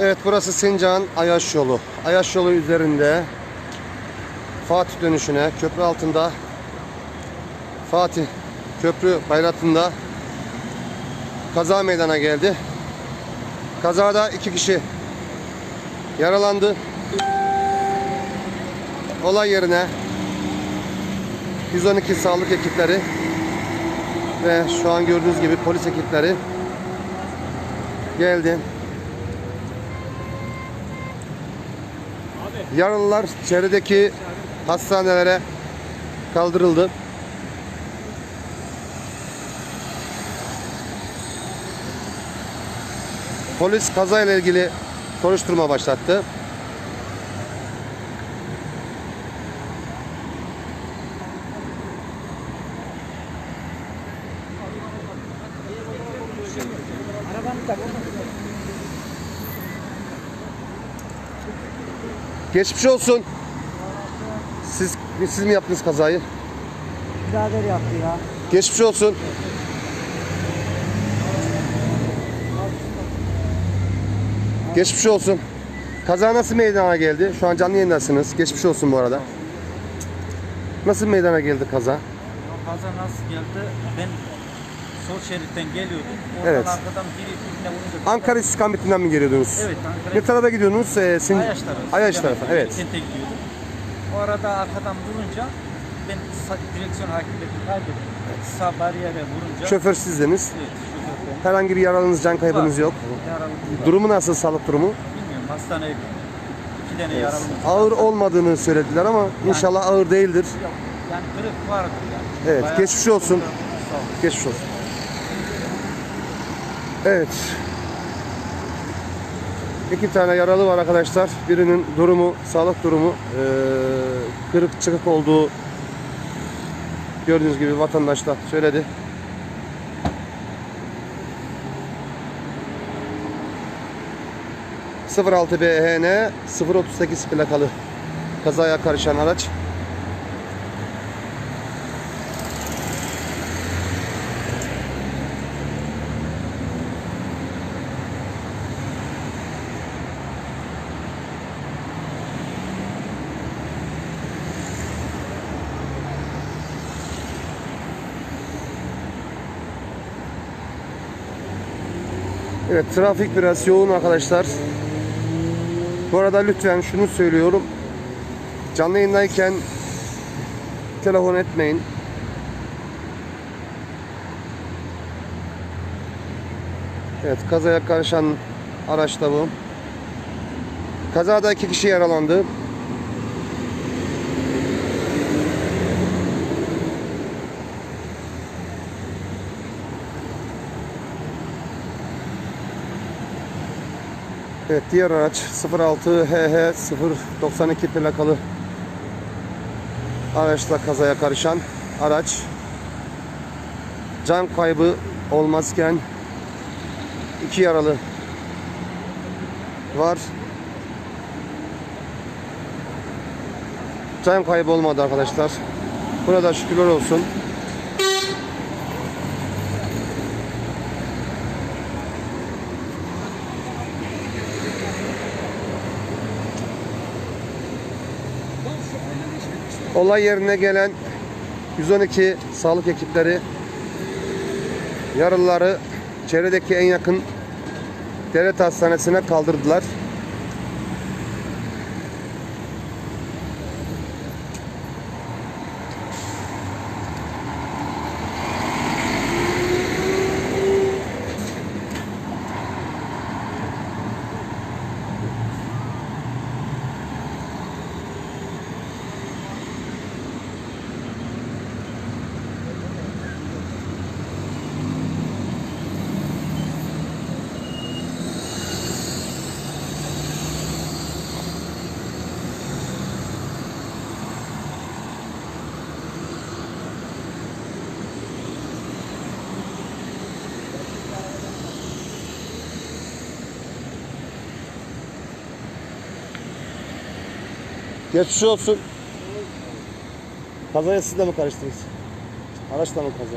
Evet burası Sincan Ayaş yolu. Ayaş yolu üzerinde Fatih dönüşüne köprü altında Fatih köprü bayratında kaza meydana geldi. Kazada iki kişi yaralandı. Olay yerine 112 sağlık ekipleri ve şu an gördüğünüz gibi polis ekipleri geldi. Yaralılar çevredeki hastanelere kaldırıldı. Polis kazayla ilgili soruşturma başlattı. Geçmiş olsun. Siz siz mi yaptınız kazayı? Birader yaptı ya. Geçmiş olsun. Geçmiş olsun. Kaza nasıl meydana geldi? Şu an canlı yayındasınız. Geçmiş olsun bu arada. Nasıl meydana geldi kaza? Kaza nasıl geldi? Ben sol şeritten geliyordum. Oradan Evet. arkadan biri birbirine vurunca... Ankara istikametinden mi geliyordunuz? Evet Ne Ankara. tarafa gidiyordunuz? Ee, Sin- Ayaş tarafı. Ayaş Yani tarafı, evet. Kente gidiyordum. O arada arkadan vurunca ben sa- direksiyon hakimiyetini kaybettim. Sağ bariyere vurunca... Şoför sizdiniz. Evet şoför ben. Herhangi bir yaralınız, can kaybınız yok. Yaralımız var. Durumu nasıl, sağlık durumu? Bilmiyorum hastaneye gittim. İki tane yaralımız var. Ağır olmadığını söylediler ama inşallah ağır değildir. Yok, Yani kırık vardı yani. Evet, geçmiş olsun. Sağ olun. Geçmiş olsun. Evet. İki tane yaralı var arkadaşlar. Birinin durumu, sağlık durumu eee, kırık çıkık olduğu gördüğünüz gibi vatandaş da söyledi. ...06 BHN 038 plakalı kazaya karışan araç. Evet trafik biraz yoğun arkadaşlar. Bu arada lütfen şunu söylüyorum. Canlı yayındayken telefon etmeyin. Evet kazaya karışan araç da bu. Kazada iki kişi yaralandı. Evet diğer araç 06 HH 092 plakalı araçla kazaya karışan araç can kaybı olmazken iki yaralı var. Can kaybı olmadı arkadaşlar. Buna da şükürler olsun. Olay yerine gelen 112 sağlık ekipleri yaralıları çevredeki en yakın devlet hastanesine kaldırdılar. Geçmiş olsun. Kazaya siz de mi karıştınız? Araçla mı kaza?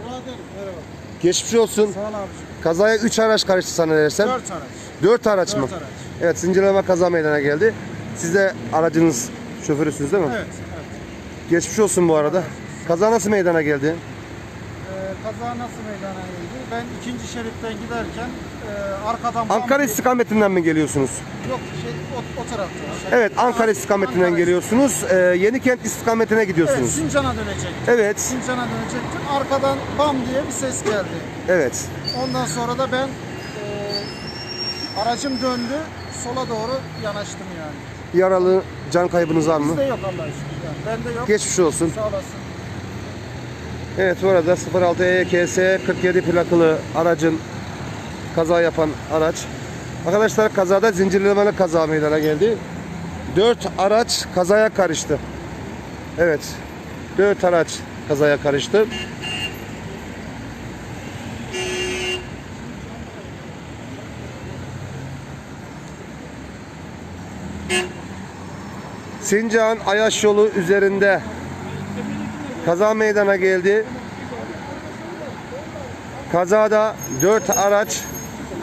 Birader merhaba. Geçmiş olsun. Sağ ol abiciğim. Kazaya 3 araç karıştı sanırsam. Dört araç. 4 araç mı? Araç. Evet zincirleme kaza meydana geldi. Siz de aracınız şoförüsünüz değil mi? Evet. evet. Geçmiş olsun bu arada. Kaza nasıl meydana geldi? Ee, kaza nasıl meydana geldi? Ben ikinci şeritten giderken e, arkadan... Ankara istikametinden mi geliyorsunuz? Yok şey o, o tarafta. Evet Ankara istikametinden Ankara- geliyorsunuz. Ee, Yenikent istikametine Evet gidiyorsunuz. Sincan'a dönecektim. Evet. Sincan'a dönecektim. Arkadan bam diye bir ses geldi. Evet. Ondan sonra da ben e, aracım döndü. Sola doğru yanaştım yani. Yaralı can kaybınız var mı? Bizde yok Allah'a şükür. Yani. Bende yok. Geçmiş olsun. Sağ olasın. Evet bu arada 06 EKS 47 plakalı aracın kaza yapan araç. Arkadaşlar kazada zincirlemeli kaza meydana geldi. 4 araç kazaya karıştı. Evet. 4 araç kazaya karıştı. Sincan Ayaş yolu üzerinde kaza meydana geldi. Kazada 4 araç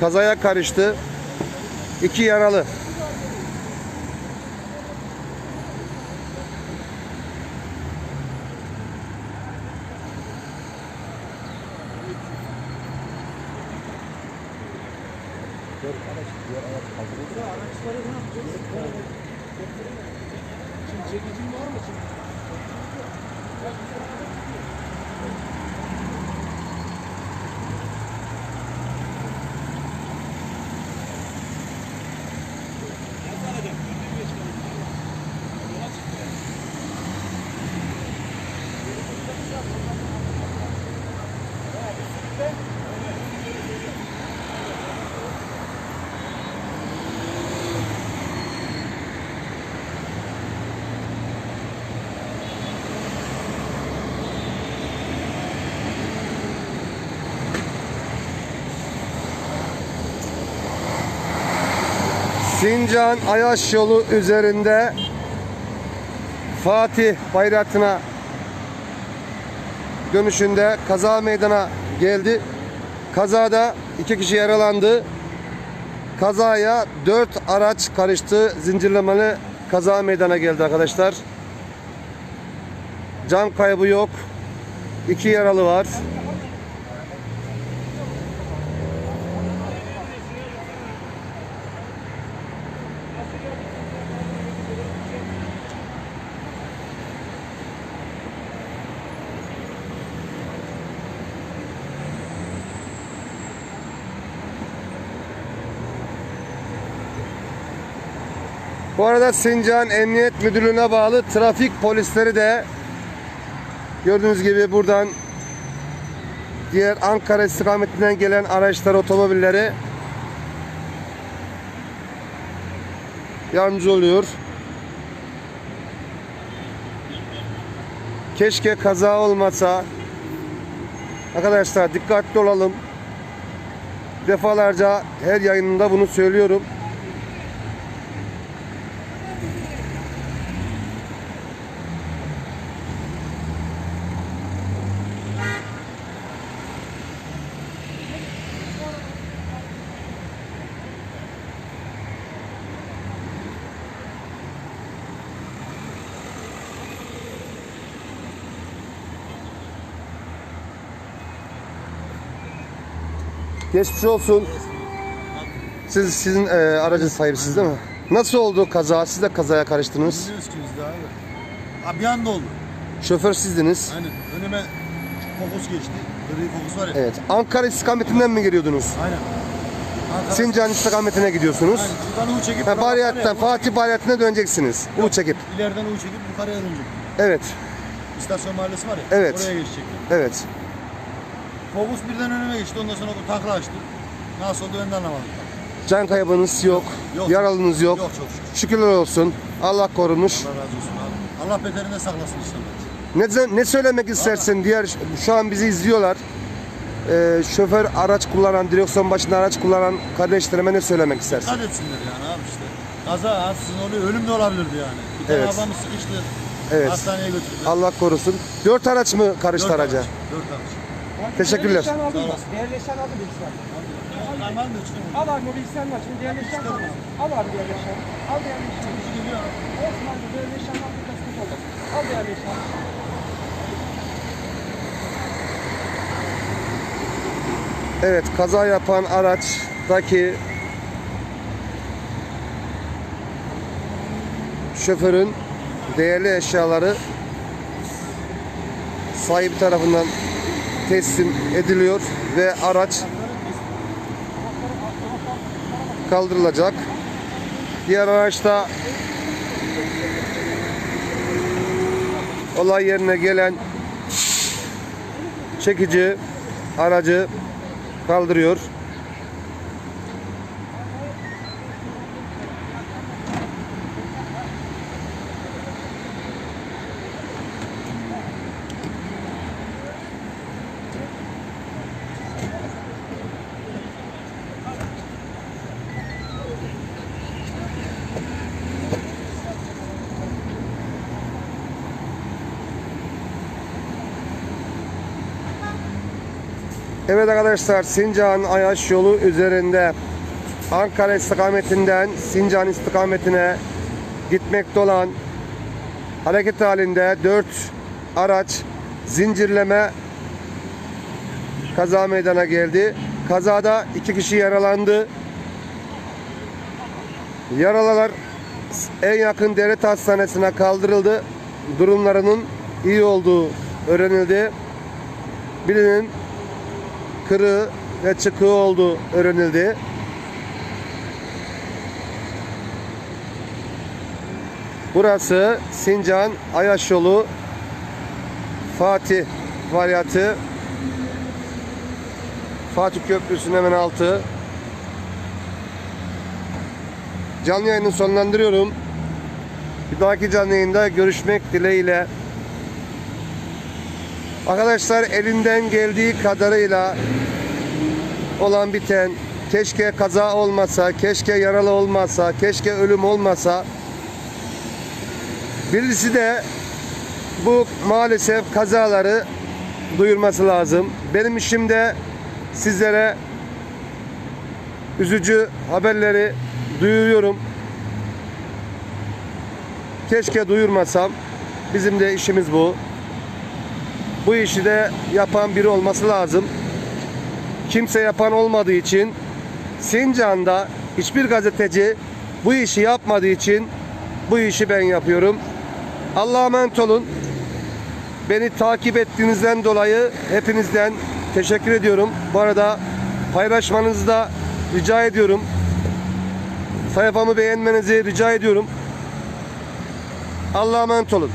kazaya karıştı. 2 yaralı. Sincan Ayaş yolu üzerinde Fatih Bayratı'na dönüşünde kaza meydana geldi. Kazada iki kişi yaralandı. Kazaya dört araç karıştı. Zincirlemeli kaza meydana geldi arkadaşlar. Can kaybı yok. İki yaralı var. Bu arada Sincan Emniyet Müdürlüğü'ne bağlı trafik polisleri de gördüğünüz gibi buradan diğer Ankara istikametinden gelen araçlar, otomobilleri yardımcı oluyor. Keşke kaza olmasa. Arkadaşlar dikkatli olalım. Defalarca her yayınında bunu söylüyorum. Geçmiş olsun. Siz sizin e, aracın sahibisiniz değil mi? Nasıl oldu kaza? Siz de kazaya karıştınız. Biz de abi. Abi bir anda oldu. Şoför sizdiniz. Aynen. Önüme fokus geçti. Gri fokus var ya. Evet. Ankara istikametinden mi geliyordunuz? Aynen. Ankara. Sincan istikametine gidiyorsunuz. Aynen. Şuradan U çekip. Ha, Bariyat'tan Fatih Bariyat'ına döneceksiniz. U çekip. İleriden U çekip yukarıya dönecek. Evet. İstasyon mahallesi var ya. Evet. Oraya geçecek. Evet. Fokus birden önüme geçti. Ondan sonra bu takla açtı. Nasıl oldu ben de anlamadım. Can kaybınız yok. Yok. Yaralınız yok. Yok çok şükür. Şükürler olsun. Allah korumuş. Allah razı olsun abi. Allah beterinden saklasın inşallah. Ne, ne söylemek istersin diğer şu an bizi izliyorlar. Ee, şoför araç kullanan, direksiyon başında araç kullanan kardeşlerime ne söylemek istersin? Dikkat etsinler yani abi işte. Kaza ansızın oluyor. Ölüm de olabilirdi yani. Bir tane Evet. adamı sıkıştı. Evet. Hastaneye götürdü. Allah korusun. Dört araç mı karıştı Dört araca? araç, Dört araç. Teşekkürler. Yerleşen aldı Sağ mı? olasın. Yerleşen aldı mı? Kayman da çıkıyor. Al abi o bilgisayarını aç. Şimdi değerli eşyan var. Al abi değerli eşyan. Al değerli eşyan. Olsun abi değerli eşyandan bir kasıt oldu. Al değerli eşyan. Evet kaza yapan araçtaki şoförün değerli eşyaları sahibi tarafından teslim ediliyor ve araç kaldırılacak. Diğer araçta olay yerine gelen çekici aracı kaldırıyor. Evet arkadaşlar Sincan Ayaş yolu üzerinde Ankara istikametinden Sincan istikametine gitmekte olan hareket halinde 4 araç zincirleme kaza meydana geldi. Kazada iki kişi yaralandı. Yaralılar en yakın devlet hastanesine kaldırıldı. Durumlarının iyi olduğu öğrenildi. Birinin kırığı ve çıkığı olduğu öğrenildi. Burası Sincan Ayaş yolu Fatih varyatı Fatih Köprüsü'nün hemen altı. Canlı yayını sonlandırıyorum. Bir dahaki canlı yayında görüşmek dileğiyle. Arkadaşlar elinden geldiği kadarıyla olan biten keşke kaza olmasa, keşke yaralı olmasa, keşke ölüm olmasa birisi de bu maalesef kazaları duyurması lazım. Benim işim de sizlere üzücü haberleri duyuruyorum. Keşke duyurmasam. Bizim de işimiz bu bu işi de yapan biri olması lazım. Kimse yapan olmadığı için Sincan'da hiçbir gazeteci bu işi yapmadığı için bu işi ben yapıyorum. Allah'a emanet olun. Beni takip ettiğinizden dolayı hepinizden teşekkür ediyorum. Bu arada paylaşmanızı da rica ediyorum. Sayfamı beğenmenizi rica ediyorum. Allah'a emanet olun.